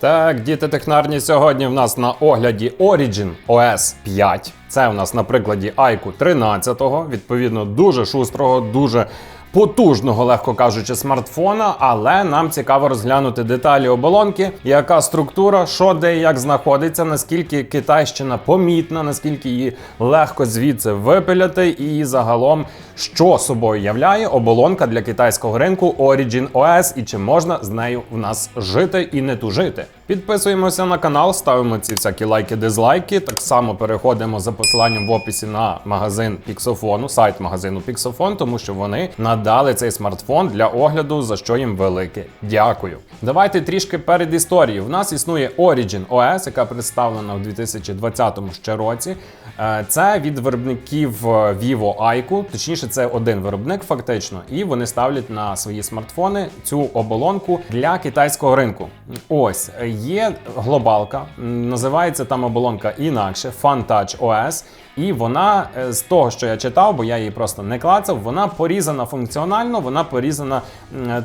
Так, діти технарні, сьогодні в нас на огляді Origin OS 5. Це в нас на прикладі Айку 13, відповідно, дуже шустрого, дуже потужного, легко кажучи, смартфона. Але нам цікаво розглянути деталі оболонки, яка структура, що де як знаходиться, наскільки китайщина помітна, наскільки її легко звідси випиляти, і загалом, що собою являє оболонка для китайського ринку Origin OS і чи можна з нею в нас жити і не тужити. Підписуємося на канал, ставимо ці всякі лайки, дизлайки. Так само переходимо за посиланням в описі на магазин Піксофону, сайт магазину Піксофон, тому що вони надали цей смартфон для огляду, за що їм велике дякую. Давайте трішки перед історією. В нас існує Origin OS, яка представлена в 2020 ще році. Е, Це від виробників е, Vivo iQOO, точніше, це один виробник, фактично, і вони ставлять на свої смартфони цю оболонку для китайського ринку. Ось е, є глобалка, називається там оболонка інакше FunTouch OS. І вона е, з того, що я читав, бо я її просто не клацав, вона порізана функціонально, вона порізана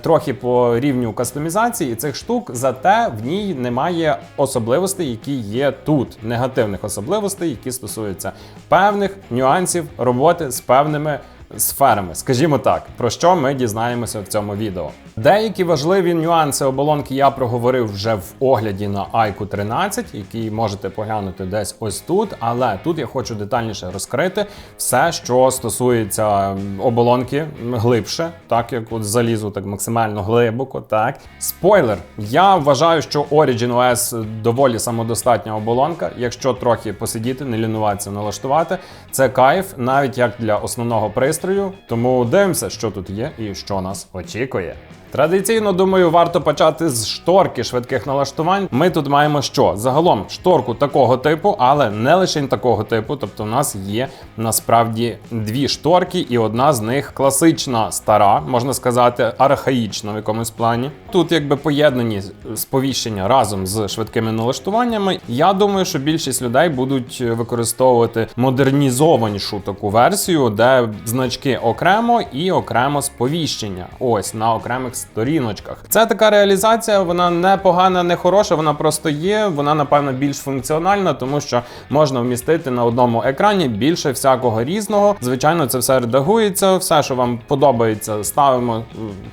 трохи по рівню кастомізації цих штук, зате в ній немає особливостей, які є тут, негативних особливостей, які стосуються певних нюансів роботи з певними сферами. Скажімо так, про що ми дізнаємося в цьому відео. Деякі важливі нюанси оболонки я проговорив вже в огляді на iQOO 13, який можете поглянути десь ось тут. Але тут я хочу детальніше розкрити все, що стосується оболонки глибше, так як от залізу так максимально глибоко. Так, спойлер, я вважаю, що Origin OS доволі самодостатня оболонка. Якщо трохи посидіти, не лінуватися, налаштувати, це кайф, навіть як для основного пристрою. Тому дивимося, що тут є і що нас очікує. Традиційно, думаю, варто почати з шторки швидких налаштувань. Ми тут маємо що? Загалом шторку такого типу, але не лише такого типу. Тобто, у нас є насправді дві шторки, і одна з них класична, стара, можна сказати, архаїчна в якомусь плані. Тут якби поєднані сповіщення разом з швидкими налаштуваннями. Я думаю, що більшість людей будуть використовувати модернізованішу таку версію, де значки окремо і окремо сповіщення. Ось на окремих сторіночках. Це така реалізація, вона не погана, не хороша, вона просто є. Вона, напевно, більш функціональна, тому що можна вмістити на одному екрані більше всякого різного. Звичайно, це все редагується, все, що вам подобається, ставимо е,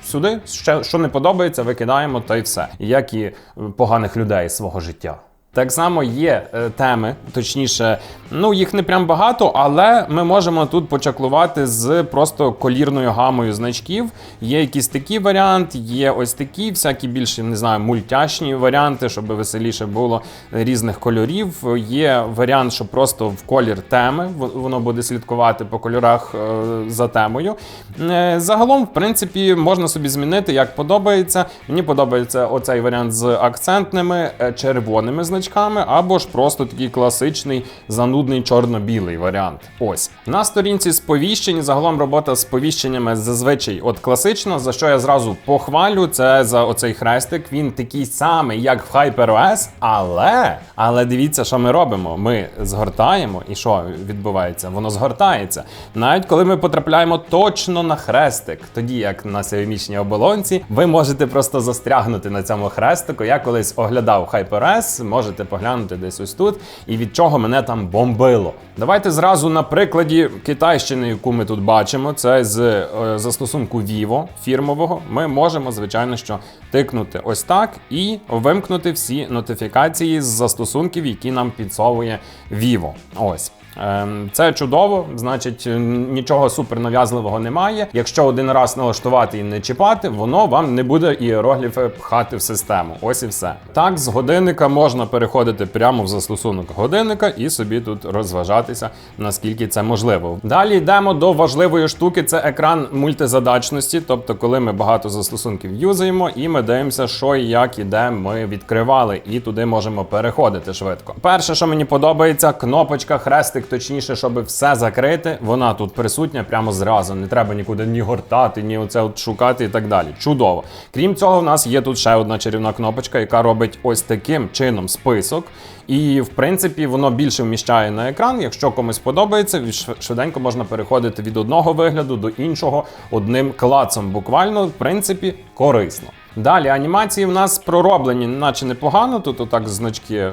сюди. Ще що не подобається, викидаємо, та й все. Як і е, поганих людей свого життя. Так само є е, теми, точніше, ну їх не прям багато, але ми можемо тут почаклувати з просто колірною гамою значків. Є якісь такі варіанти, є ось такі, всякі більше не знаю, мультяшні варіанти, щоб веселіше було різних кольорів. Є варіант, що просто в колір теми воно буде слідкувати по кольорах е, за темою. Е, Загалом, в принципі, можна собі змінити, як подобається. Мені подобається оцей варіант з акцентними е, червоними значками, або ж просто такий класичний занудний чорно-білий варіант. Ось на сторінці сповіщень. Загалом робота з сповіщеннями зазвичай от класична. За що я зразу похвалю, це за оцей хрестик. Він такий самий, як в HyperOS, але але дивіться, що ми робимо. Ми згортаємо, і що відбувається? Воно згортається. Навіть коли ми потрапляємо точно на хрестик, тоді як на сіомічній оболонці, ви можете просто застрягнути на цьому хрестику. Я колись оглядав HyperOS, можете поглянути десь ось тут, і від чого мене там бомбило. Давайте зразу на прикладі китайщини, яку ми тут бачимо, це з е, застосунку Vivo фірмового. Ми можемо, звичайно, що тикнути ось так і вимкнути всі нотифікації з застосунків, які нам підсовує Vivo. Ось. Ем, Це чудово, значить, нічого супернав'язливого немає. Якщо один раз налаштувати і не чіпати, воно вам не буде іерогліфи пхати в систему. Ось і все. Так, з годинника можна переходити прямо в застосунок годинника і собі тут розважатися, наскільки це можливо. Далі йдемо до важливої штуки: це екран мультизадачності. Тобто, коли ми багато застосунків юзаємо, і ми дивимося, що і як і де ми відкривали, і туди можемо переходити швидко. Перше, що мені подобається, кнопочка хрестик, точніше, щоб все закрити. Вона тут присутня прямо зразу. Не треба нікуди ні гортати, ні оце от шукати і так далі. Чудово. Крім цього, в нас є тут ще одна чарівна кнопочка, яка робить ось таким чином список. І в принципі воно більше вміщає на екран. Якщо комусь подобається, швиденько можна переходити від одного вигляду до іншого одним клацом. Буквально, в принципі, корисно. Далі анімації в нас пророблені, наче непогано. Тут отак значки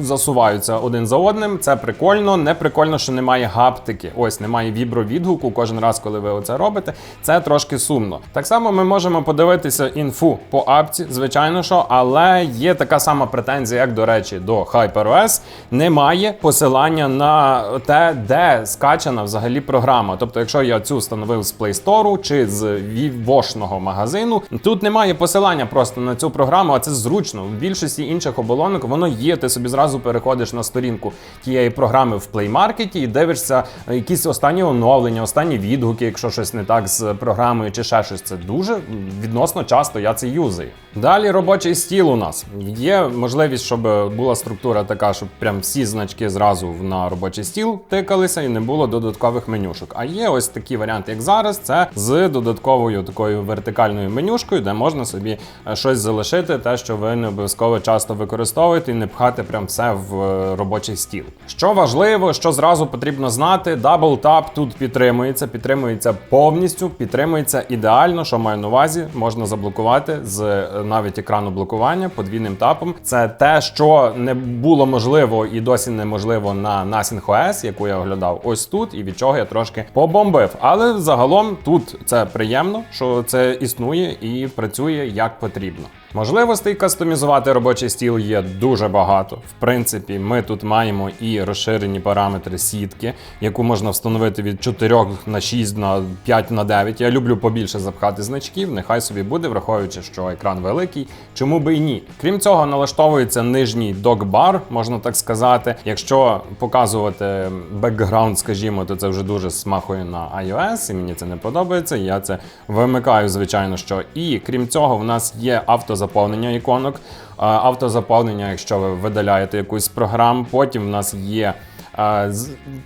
засуваються один за одним. Це прикольно. Не прикольно, що немає гаптики. Ось немає вібровідгуку кожен раз, коли ви оце робите. Це трошки сумно. Так само ми можемо подивитися інфу по апці, звичайно, що, але є така сама претензія, як до речі, до HyperOS. Немає посилання на те, де скачана взагалі програма. Тобто, якщо я цю встановив з Play Store чи з Вівошного магазину, тут немає посилання просто на цю програму, а це зручно. В більшості інших оболонок воно є. Ти собі зразу переходиш на сторінку тієї програми в Play Market і дивишся е, якісь останні оновлення, останні відгуки, якщо щось не так з програмою чи ще щось. Це дуже відносно часто я це юзаю. Далі робочий стіл у нас є можливість, щоб була структура така, щоб прям всі значки зразу на робочий стіл тикалися і не було додаткових менюшок. А є ось такі варіанти, як зараз. Це з додатковою такою вертикальною менюшкою, де можна собі е, щось залишити, те, що ви не обов'язково часто використовуєте, і не пхати прям все в е, робочий стіл. Що важливо, що зразу потрібно знати, Double Tap тут підтримується, підтримується повністю, підтримується ідеально, що маю на увазі, можна заблокувати з е, навіть екрану блокування подвійним тапом. Це те, що не було можливо і досі неможливо на Nothing OS, яку я оглядав ось тут, і від чого я трошки побомбив. Але загалом тут це приємно, що це існує і працює як потрібно. Можливостей кастомізувати робочий стіл є дуже багато. В принципі, ми тут маємо і розширені параметри сітки, яку можна встановити від 4 на 6 на 5 на 9. Я люблю побільше запхати значків, нехай собі буде, враховуючи, що екран великий. Чому би і ні? Крім цього, налаштовується нижній док-бар, можна так сказати. Якщо показувати бекграунд, скажімо, то це вже дуже смахує на iOS, і мені це не подобається. Я це вимикаю, звичайно, що. І крім цього, в нас є автозаповнення іконок. Автозаповнення, якщо ви видаляєте якусь з програм. Потім в нас є.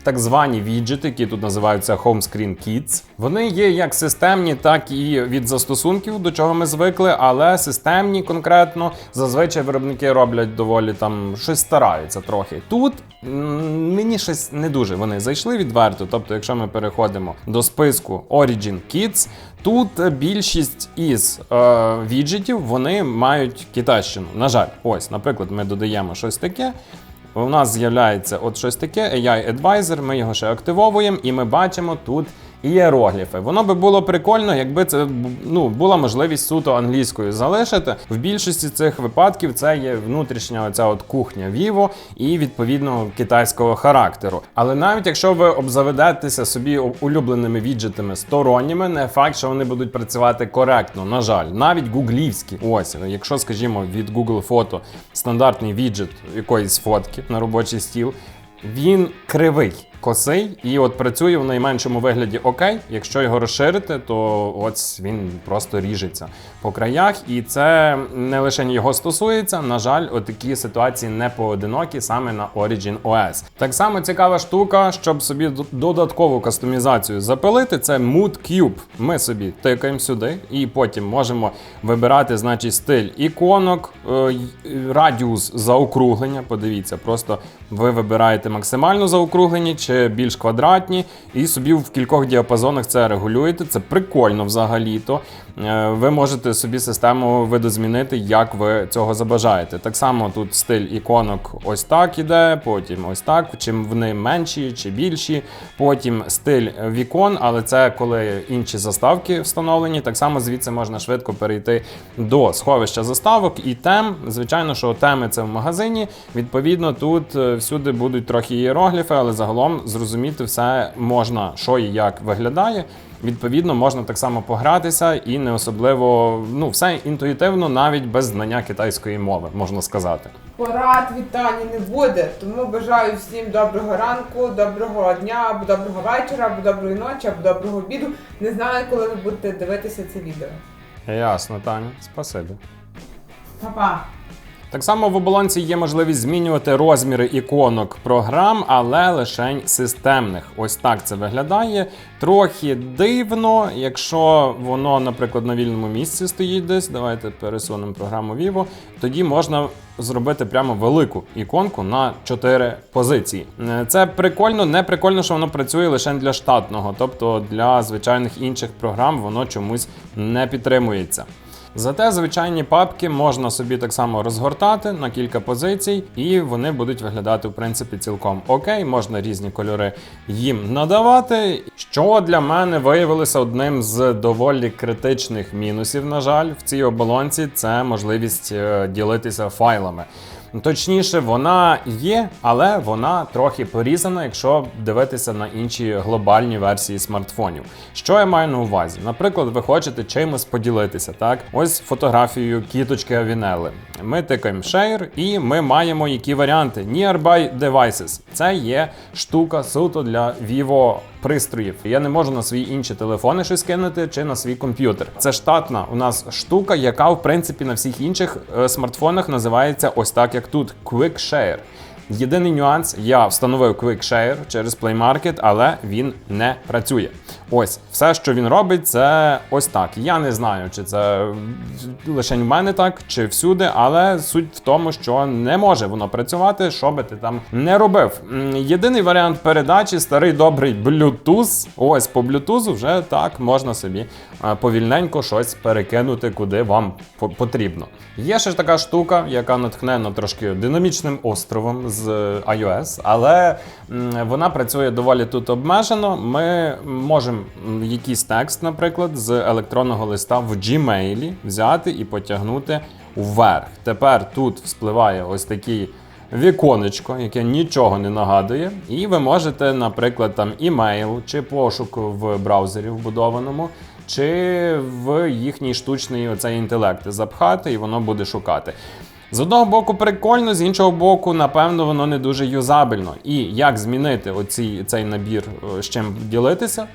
Так звані віджити, які тут називаються Home Screen Kids. Вони є як системні, так і від застосунків, до чого ми звикли, але системні конкретно зазвичай виробники роблять доволі там щось стараються трохи. Тут мені щось не дуже вони зайшли відверто. Тобто, якщо ми переходимо до списку Origin Kids, тут більшість із е, віджитів вони мають китайщину. На жаль, ось, наприклад, ми додаємо щось таке. У нас з'являється от щось таке, AI Advisor, ми його ще активовуємо, і ми бачимо тут ієрогліфи. Воно би було прикольно, якби це ну, була можливість суто англійською залишити. В більшості цих випадків це є внутрішня оця от кухня Vivo і відповідно китайського характеру. Але навіть якщо ви обзаведетеся собі улюбленими віджитами сторонніми, не факт, що вони будуть працювати коректно. На жаль, навіть гуглівські. Ось, якщо, скажімо, від Google Фото стандартний віджит якоїсь фотки на робочий стіл, він кривий, косий, і от працює в найменшому вигляді окей. Якщо його розширити, то ось він просто ріжеться по краях, і це не лише його стосується. На жаль, отакі ситуації не поодинокі саме на Origin OS. Так само цікава штука, щоб собі додаткову кастомізацію запилити, це Mood Cube. Ми собі тикаємо сюди, і потім можемо вибирати, значить, стиль іконок, е, радіус заокруглення. Подивіться, просто ви вибираєте максимально заокруглені чи більш квадратні, і собі в кількох діапазонах це регулюєте. Це прикольно взагалі-то. Е, Ви можете собі систему видозмінити, як ви цього забажаєте. Так само тут стиль іконок ось так іде, потім ось так, чим вони менші чи більші. Потім стиль вікон, але це коли інші заставки встановлені. Так само звідси можна швидко перейти до сховища заставок і тем. Звичайно, що теми це в магазині. Відповідно, тут е, всюди будуть трохи ієрогліфи, але загалом зрозуміти все можна, що і як виглядає. Відповідно, можна так само погратися і не особливо, ну, все інтуїтивно, навіть без знання китайської мови, можна сказати. Порад вітання не буде, тому бажаю всім доброго ранку, доброго дня, або доброго вечора, або доброї ночі, або доброго обіду. Не знаю, коли ви будете дивитися це відео. Ясно, Таня, спасибі. Па-па! Так само в оболонці є можливість змінювати розміри іконок програм, але лише системних. Ось так це виглядає. Трохи дивно, якщо воно, наприклад, на вільному місці стоїть десь. Давайте пересунемо програму Vivo. Тоді можна зробити прямо велику іконку на 4 позиції. Це прикольно, не прикольно, що воно працює лише для штатного, тобто для звичайних інших програм воно чомусь не підтримується. Зате звичайні папки можна собі так само розгортати на кілька позицій, і вони будуть виглядати в принципі цілком окей. Можна різні кольори їм надавати. Що для мене виявилося одним з доволі критичних мінусів, на жаль, в цій оболонці це можливість е, ділитися файлами. Точніше, вона є, але вона трохи порізана, якщо дивитися на інші глобальні версії смартфонів. Що я маю на увазі? Наприклад, ви хочете чимось поділитися, так? Ось фотографією кіточки Авінели. Ми тикаємо Share і ми маємо які варіанти. Nearby Devices. Це є штука суто для Vivo пристроїв. Я не можу на свої інші телефони щось кинути чи на свій комп'ютер. Це штатна у нас штука, яка в принципі на всіх інших е, смартфонах називається ось так, як тут QuickShare. Єдиний нюанс, я встановив QuickShare через Play Market, але він не працює. Ось все, що він робить, це ось так. Я не знаю, чи це лише в мене так, чи всюди, але суть в тому, що не може воно працювати, що би ти там не робив. Єдиний варіант передачі старий добрий Bluetooth. Ось по Bluetooth вже так можна собі е, повільненько щось перекинути, куди вам по- потрібно. Є ще ж така штука, яка натхнена трошки динамічним островом з iOS, але вона працює доволі тут обмежено. Ми можемо якийсь текст, наприклад, з електронного листа в Gmail взяти і потягнути вверх. Тепер тут вспливає ось такий. Віконечко, яке нічого не нагадує, і ви можете, наприклад, там імейл чи пошук в браузері вбудованому, чи в їхній штучний оцей інтелект запхати, і воно буде шукати. З одного боку прикольно, з іншого боку, напевно, воно не дуже юзабельно. І як змінити оці, цей набір, е, з чим ділитися,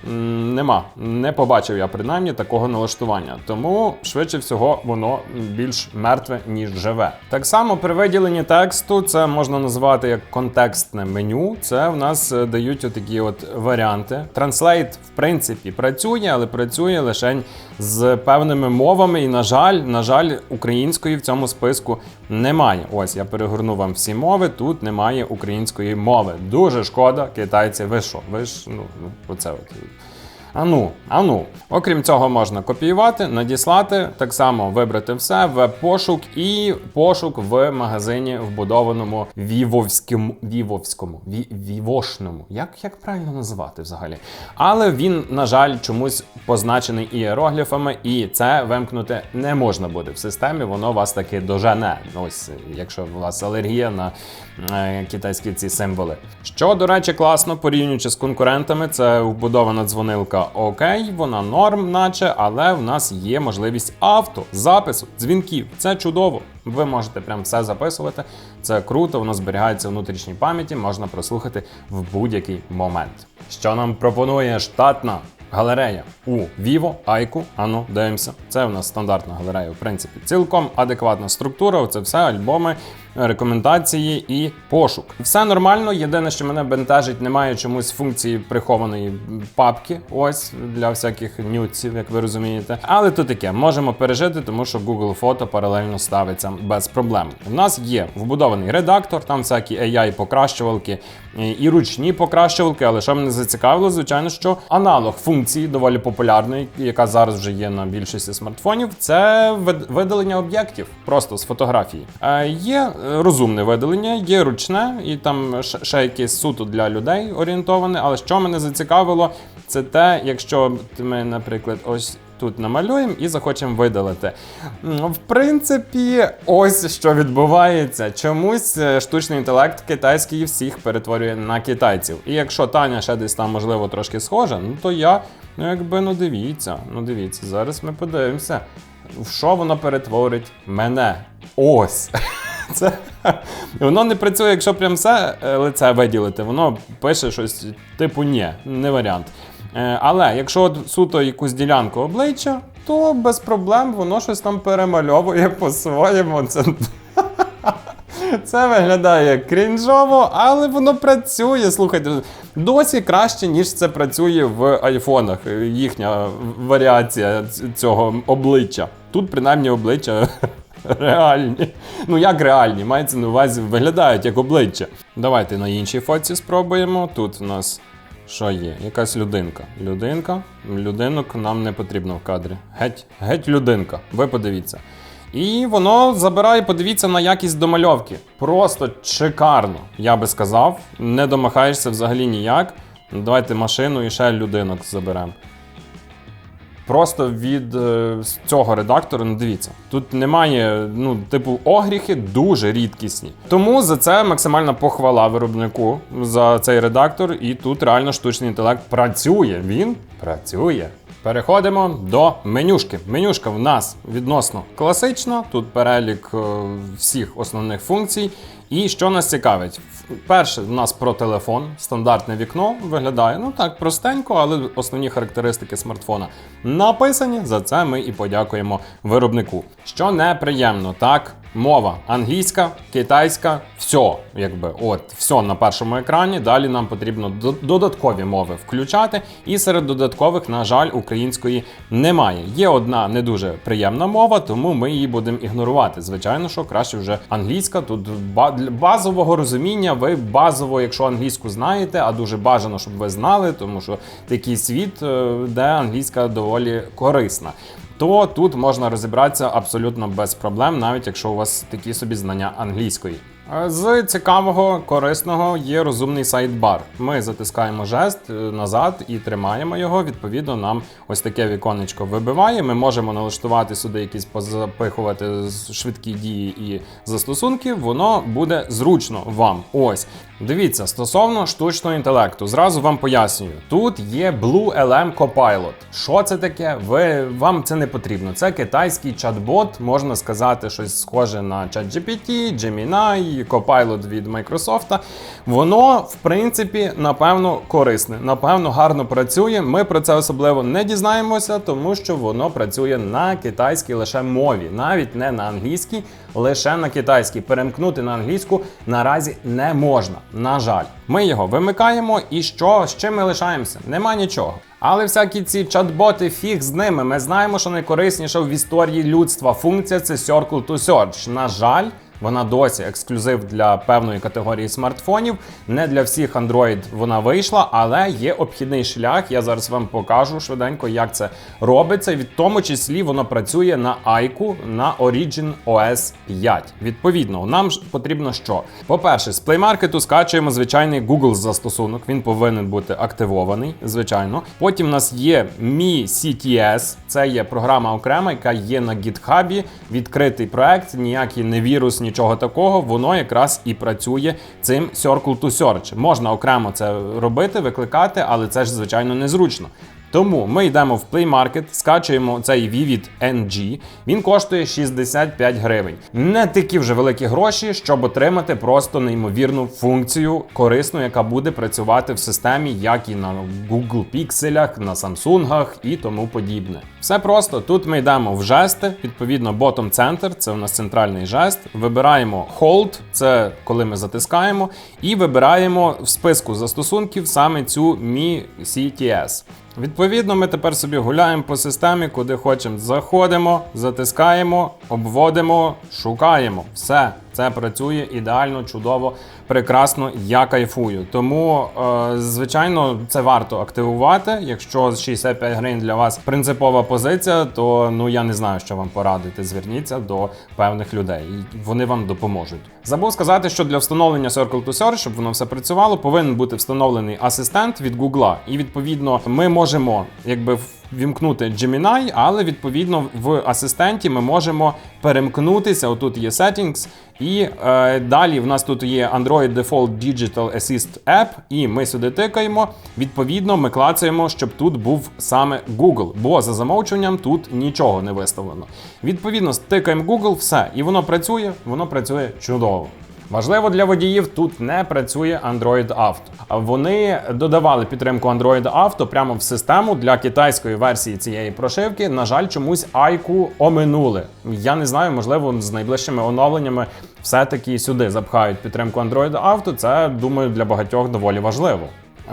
нема. Не побачив я принаймні такого налаштування. Тому швидше всього воно більш мертве, ніж живе. Так само при виділенні тексту це можна назвати як контекстне меню. Це в нас е, дають отакі от варіанти. Translate, в принципі, працює, але працює лише з певними мовами. І, на жаль, на жаль, української в цьому списку немає. Ось я перегорну вам всі мови. Тут немає української мови. Дуже шкода, китайці. Ви що? Ви ж ну, ну оце от. Ану, ану. Окрім цього, можна копіювати, надіслати, так само вибрати все в пошук і пошук в магазині вбудованому вівовському, вівовському, ві, вівошному. Як, як правильно називати взагалі? Але він, на жаль, чомусь позначений ієрогліфами, і це вимкнути не можна буде в системі. Воно вас таки дожене. Ось, якщо у вас алергія на китайські ці символи. Що, до речі, класно, порівнюючи з конкурентами, це вбудована дзвонилка окей, вона норм, наче, але в нас є можливість авто, запису, дзвінків. Це чудово. Ви можете прям все записувати. Це круто, воно зберігається в внутрішній пам'яті, можна прослухати в будь-який момент. Що нам пропонує штатна галерея у Vivo, Aiku. Ану, дивимося. Це у нас стандартна галерея, в принципі, цілком адекватна структура. Це все альбоми, рекомендації і пошук. Все нормально. Єдине, що мене бентежить, немає чомусь функції прихованої папки. Ось для всяких нюців, як ви розумієте. Але то таке, можемо пережити, тому що Google фото паралельно ставиться без проблем. У нас є вбудований редактор, там всякі AI покращувалки і- ручні покращувалки. Але що мене зацікавило, звичайно, що аналог функції доволі популярної, яка зараз вже є на більшості смартфонів, це вид- видалення об'єктів просто з фотографії. Е, є розумне видалення, є ручне, і там ще, ще якесь суто для людей орієнтоване. Але що мене зацікавило, це те, якщо ми, наприклад, ось. Тут намалюємо і захочемо видалити. В принципі, ось що відбувається. Чомусь е, штучний інтелект китайський всіх перетворює на китайців. І якщо Таня ще десь там, можливо, трошки схожа, ну то я, ну якби ну дивіться, ну дивіться, зараз ми подивимося, в що воно перетворить мене. Ось. Це воно не працює, якщо прям все е, лице виділити. Воно пише щось типу ні, не варіант. Е, Але якщо суто якусь ділянку обличчя, то без проблем воно щось там перемальовує по-своєму. Це, це виглядає крінжово, але воно працює. Слухайте, досі краще, ніж це працює в айфонах. Їхня варіація цього обличчя. Тут принаймні обличчя реальні. Ну як реальні? Мається на увазі, виглядають як обличчя. Давайте на іншій фоці спробуємо. Тут у нас Що є? Якась людинка. Людинка. Людинок нам не потрібно в кадрі. Геть, геть людинка. Ви подивіться. І воно забирає, подивіться на якість домальовки. Просто шикарно, я би сказав. Не домахаєшся взагалі ніяк. Давайте машину і ще людинок заберемо. Просто від е, цього редактора, ну дивіться, тут немає, ну, типу, огріхи дуже рідкісні. Тому за це максимальна похвала виробнику за цей редактор. І тут реально штучний інтелект працює. Він працює. Переходимо до менюшки. Менюшка в нас відносно класична. Тут перелік е, всіх основних функцій. І що нас цікавить? Перше, в нас про телефон, стандартне вікно виглядає ну так простенько, але основні характеристики смартфона написані. За це ми і подякуємо виробнику. Що неприємно, так. Мова англійська, китайська, все, якби от все на першому екрані. Далі нам потрібно додаткові мови включати. І серед додаткових, на жаль, української немає. Є одна не дуже приємна мова, тому ми її будемо ігнорувати. Звичайно, що краще вже англійська. Тут базового розуміння. Ви базово, якщо англійську знаєте, а дуже бажано, щоб ви знали, тому що такий світ, е, де англійська доволі корисна то тут можна розібратися абсолютно без проблем, навіть якщо у вас такі собі знання англійської. З цікавого, корисного є розумний сайт-бар. Ми затискаємо жест е, назад і тримаємо його. Відповідно, нам ось таке віконечко вибиває. Ми можемо налаштувати сюди якісь позапихувати швидкі дії і застосунки. Воно буде зручно вам. Ось. Дивіться, стосовно штучного інтелекту, зразу вам пояснюю. Тут є Blue LM Copilot. Що це таке? Ви вам це не потрібно. Це китайський чат-бот, можна сказати, щось схоже на ChatGPT, Gemini, Copilot від Microsoft. Воно, в принципі, напевно, корисне, напевно, гарно працює. Ми про це особливо не дізнаємося, тому що воно працює на китайській лише мові, навіть не на англійській, лише на китайській. Перемкнути на англійську наразі не можна. На жаль, ми його вимикаємо, і що з чим ми лишаємося? Нема нічого. Але всякі ці чат-боти, фіг з ними. Ми знаємо, що найкорисніша в історії людства функція це Circle to Search. На жаль. Вона досі ексклюзив для певної категорії смартфонів. Не для всіх Android вона вийшла, але є обхідний шлях. Я зараз вам покажу швиденько, як це робиться. Від тому числі воно працює на iQ на Origin OS 5. Відповідно, нам ж потрібно що? По-перше, з Play Market скачуємо звичайний Google застосунок. Він повинен бути активований, звичайно. Потім у нас є Mi CTS, це є програма окрема, яка є на GitHub, відкритий проект, ніякий не вірус, нічого такого. Воно якраз і працює цим Circle to Search. Можна окремо це робити, викликати, але це ж звичайно незручно. Тому ми йдемо в Play Market, скачуємо цей Vivid NG. Він коштує 65 гривень. Не такі вже великі гроші, щоб отримати просто неймовірну функцію корисну, яка буде працювати в системі, як і на Google Pixel, на Samsung і тому подібне. Все просто тут ми йдемо в жести, відповідно, bottom center, це у нас центральний жест. Вибираємо Hold, це коли ми затискаємо, і вибираємо в списку застосунків саме цю Mi CTS. Відповідно, ми тепер собі гуляємо по системі, куди хочемо. Заходимо, затискаємо, обводимо, шукаємо. Все, це працює ідеально, чудово, прекрасно. Я кайфую. Тому, е, звичайно, це варто активувати. Якщо з 65 гривень для вас принципова позиція, то ну я не знаю, що вам порадити. Зверніться до певних людей, і вони вам допоможуть. Забув сказати, що для встановлення Circle to Search, щоб воно все працювало, повинен бути встановлений асистент від Google. І відповідно ми можемо якби вімкнути Gemini, але відповідно в асистенті ми можемо перемкнутися. Отут є Settings, і е, далі в нас тут є Android Default Digital Assist App, і ми сюди тикаємо. Відповідно, ми клацаємо, щоб тут був саме Google, бо за замовчуванням тут нічого не виставлено. Відповідно, тикаємо Google, все, і воно працює, воно працює чудово. Важливо для водіїв тут не працює Android Auto. Вони додавали підтримку Android Auto прямо в систему для китайської версії цієї прошивки. На жаль, чомусь Айку оминули. Я не знаю, можливо, з найближчими оновленнями все-таки сюди запхають підтримку Android Auto. Це думаю для багатьох доволі важливо.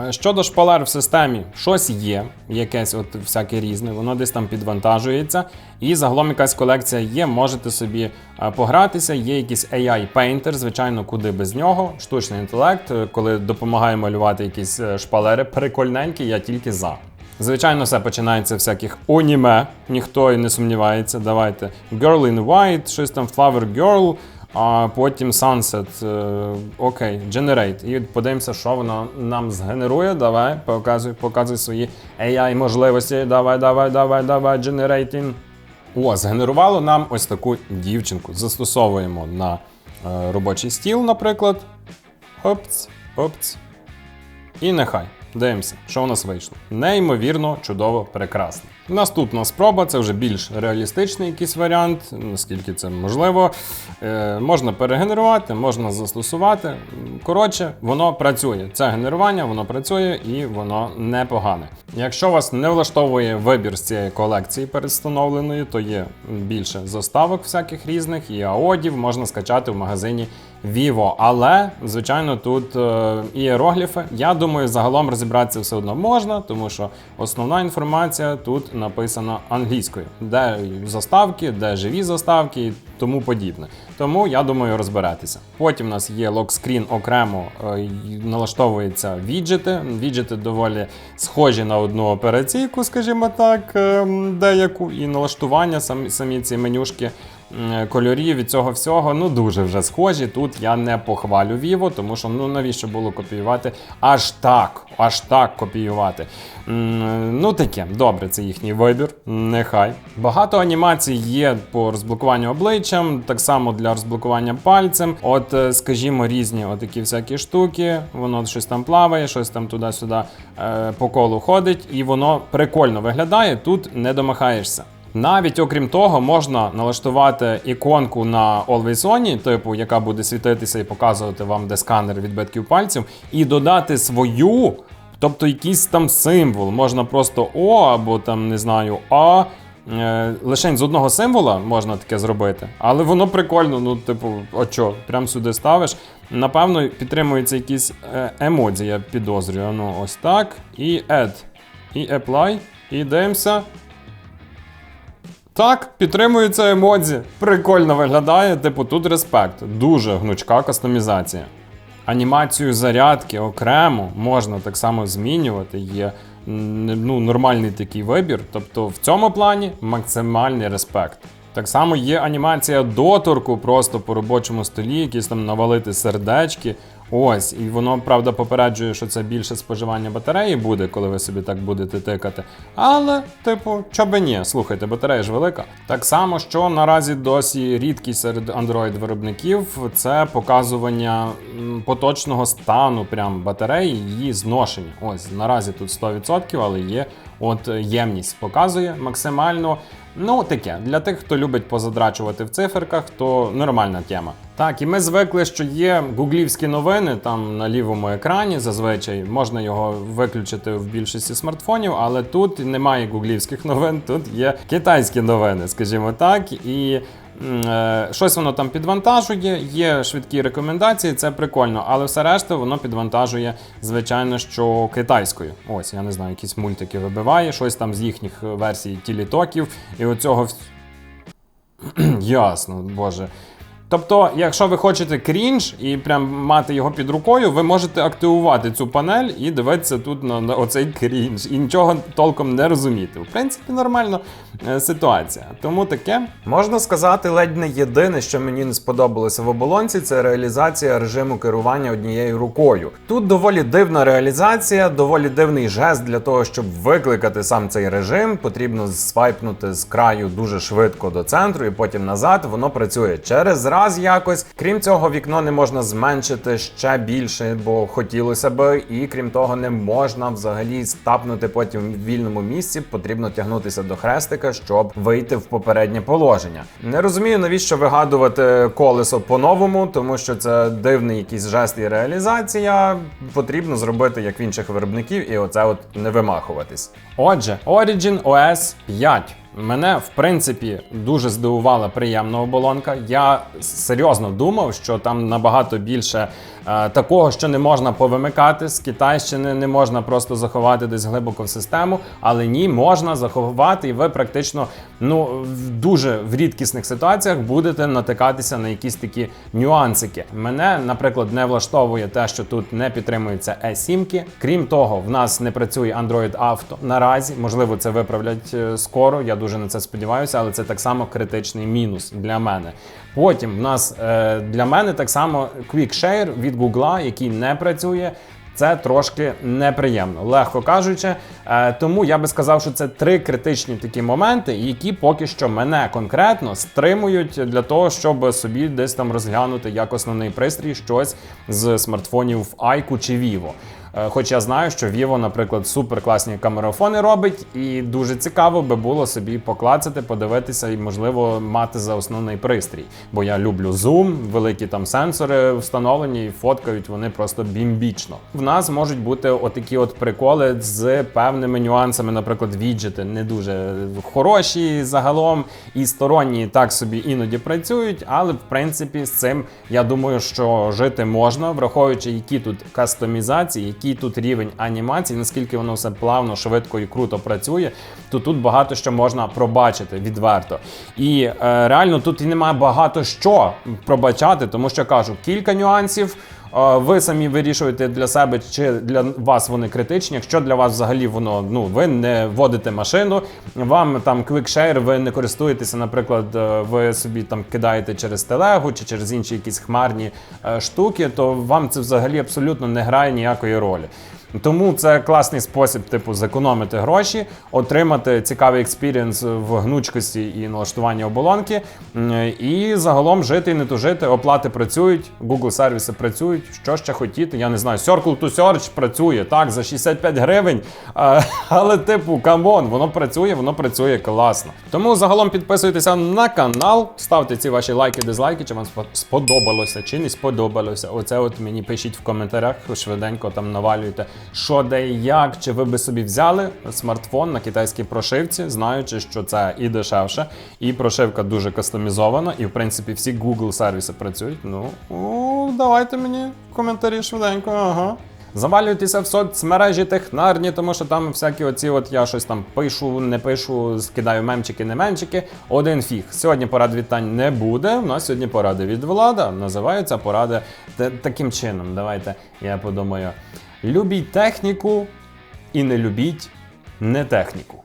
Е, Щодо шпалер в системі, щось є, якесь от всяке різне, воно десь там підвантажується. І загалом якась колекція є, можете собі е, погратися. Є якийсь AI Painter, звичайно, куди без нього. Штучний інтелект, е, коли допомагає малювати якісь шпалери, прикольненькі, я тільки за. Звичайно, все починається всяких аніме, ніхто і не сумнівається. Давайте Girl in White, щось там Flower Girl, а потім Sunset. е, Окей, Generate. І подивимося, що воно нам згенерує. Давай, показуй, показуй свої AI можливості. Давай, давай, давай, давай, Generating. О, згенерувало нам ось таку дівчинку. Застосовуємо на е, робочий стіл, наприклад. Опц, опц. І нехай. Дивимося, що у нас вийшло. Неймовірно, чудово, прекрасно. Наступна спроба це вже більш реалістичний якийсь варіант, наскільки це можливо. Е, можна перегенерувати, можна застосувати. Коротше, воно працює. Це генерування, воно працює і воно непогане. Якщо вас не влаштовує вибір з цієї колекції передстановленої, то є більше заставок всяких різних і аодів можна скачати в магазині Vivo. Але, звичайно, тут е, іерогліфи. Я думаю, загалом розібратися все одно можна, тому що основна інформація тут написана англійською, де заставки, де живі заставки і тому подібне. Тому я думаю розберетеся. Потім у нас є локскрін окремо, е, налаштовуються віджити. Віджити доволі схожі на одну операційку, скажімо так, е, деяку, і налаштування самі, самі ці менюшки кольорів і цього всього ну дуже вже схожі. Тут я не похвалю Vivo, тому що ну навіщо було копіювати аж так, аж так копіювати. Ну таке, добре, це їхній вибір. Нехай. Багато анімацій є по розблокуванню обличчям, так само для розблокування пальцем. От, е, скажімо, різні отакі всякі штуки. Воно щось там плаває, щось там туди-сюди е, по колу ходить, і воно прикольно виглядає. Тут не домахаєшся. Навіть окрім того, можна налаштувати іконку на Always On, типу, яка буде світитися і показувати вам, де сканер відбитків пальців, і додати свою, тобто якийсь там символ. Можна просто О або там не знаю А. Е, Лише з одного символа можна таке зробити, але воно прикольно. Ну, типу, а чо, прям сюди ставиш. Напевно, підтримуються якісь е, емодзі, я підозрюю. Ну, ось так. І add. І apply. І дивимося. Так, підтримуються емодзі. Прикольно виглядає, типу, тут респект. Дуже гнучка кастомізація. Анімацію зарядки окремо можна так само змінювати. Є ну, нормальний такий вибір. Тобто в цьому плані максимальний респект. Так само є анімація доторку просто по робочому столі, якісь там навалити сердечки. Ось, і воно, правда, попереджує, що це більше споживання батареї буде, коли ви собі так будете тикати. Але, типу, чо би ні, слухайте, батарея ж велика. Так само, що наразі досі рідкість серед Android-виробників це показування поточного стану прям батареї, її зношення. Ось наразі тут 100%, але є от ємність показує максимально. Ну, таке, для тих, хто любить позадрачувати в циферках, то нормальна тема. Так, і ми звикли, що є гуглівські новини там на лівому екрані. Зазвичай можна його виключити в більшості смартфонів, але тут немає гуглівських новин, тут є китайські новини, скажімо так. І щось воно там підвантажує, є швидкі рекомендації, це прикольно, але все решта воно підвантажує, звичайно, що китайською. Ось, я не знаю, якісь мультики вибиває, щось там з їхніх версій тілітоків, і оцього Ясно, боже. Тобто, якщо ви хочете крінж і прям мати його під рукою, ви можете активувати цю панель і дивитися тут на, на оцей крінж і нічого толком не розуміти. В принципі, нормальна е, ситуація. Тому таке. Можна сказати, ледь не єдине, що мені не сподобалося в оболонці, це реалізація режиму керування однією рукою. Тут доволі дивна реалізація, доволі дивний жест для того, щоб викликати сам цей режим. Потрібно свайпнути з краю дуже швидко до центру і потім назад. Воно працює через раз якось. Крім цього, вікно не можна зменшити ще більше, бо хотілося би. І крім того, не можна взагалі стапнути потім в вільному місці. Потрібно тягнутися до хрестика, щоб вийти в попереднє положення. Не розумію, навіщо вигадувати колесо по-новому, тому що це дивний якийсь жест і реалізація. Потрібно зробити як в інших виробників, і оце от не вимахуватись. Отже, Origin OS 5. Мене в принципі дуже здивувала приємна оболонка. Я серйозно думав, що там набагато більше такого, що не можна повимикати з Китайщини, не можна просто заховати десь глибоко в систему. Але ні, можна заховати, і ви практично ну в дуже в рідкісних ситуаціях будете натикатися на якісь такі нюансики. Мене, наприклад, не влаштовує те, що тут не підтримуються e-сімки. Крім того, в нас не працює Android Auto наразі. Можливо, це виправлять е, скоро. Я дуже на це сподіваюся, але це так само критичний мінус для мене. Потім в нас е, для мене так само Quick Share від Google, який не працює. Це трошки неприємно, легко кажучи. Е, тому я би сказав, що це три критичні такі моменти, які поки що мене конкретно стримують для того, щоб собі десь там розглянути як основний пристрій щось з смартфонів Айку чи Vivo. Е, Хоч я знаю, що Vivo, наприклад, супер класні камерафони робить, і дуже цікаво би було собі поклацати, подивитися і, можливо, мати за основний пристрій. Бо я люблю зум, великі там сенсори встановлені і фоткають вони просто бімбічно. В нас можуть бути отакі от приколи з певними нюансами, наприклад, віджити не дуже хороші загалом, і сторонні так собі іноді працюють, але в принципі з цим я думаю, що жити можна, враховуючи, які тут кастомізації, який тут рівень анімації, наскільки воно все плавно, швидко і круто працює, то тут багато що можна пробачити відверто. І е, реально тут і немає багато що пробачати, тому що кажу, кілька нюансів. Ви самі вирішуєте для себе, чи для вас вони критичні. Якщо для вас взагалі воно ну ви не водите машину, вам там QuickShare, ви не користуєтеся, наприклад, е, ви собі там кидаєте через телегу чи через інші якісь хмарні е, штуки, то вам це взагалі абсолютно не грає ніякої ролі. Тому це класний спосіб, типу, зекономити гроші, отримати цікавий експірієнс в гнучкості і налаштуванні оболонки, і загалом жити і не тужити. Оплати працюють, Google сервіси працюють. Що ще хотіти? Я не знаю. Circle to Search працює так за 65 гривень. Але, типу, камон, воно працює, воно працює класно. Тому загалом підписуйтеся на канал, ставте ці ваші лайки, дизлайки, чи вам спо- сподобалося, чи не сподобалося. Оце от мені пишіть в коментарях, швиденько там навалюйте, що де і як, чи ви би собі взяли смартфон на китайській прошивці, знаючи, що це і дешевше, і прошивка дуже кастомізована, і в принципі всі Google сервіси працюють. Ну, о, давайте мені коментарі швиденько, ага. Завалюйтеся в соцмережі технарні, тому що там всякі оці от я щось там пишу, не пишу, скидаю мемчики, не мемчики. Один фіг. Сьогодні порад вітань не буде. У нас сьогодні поради від влада. Називаються поради таким чином. Давайте я подумаю. Любіть техніку і не любіть не техніку.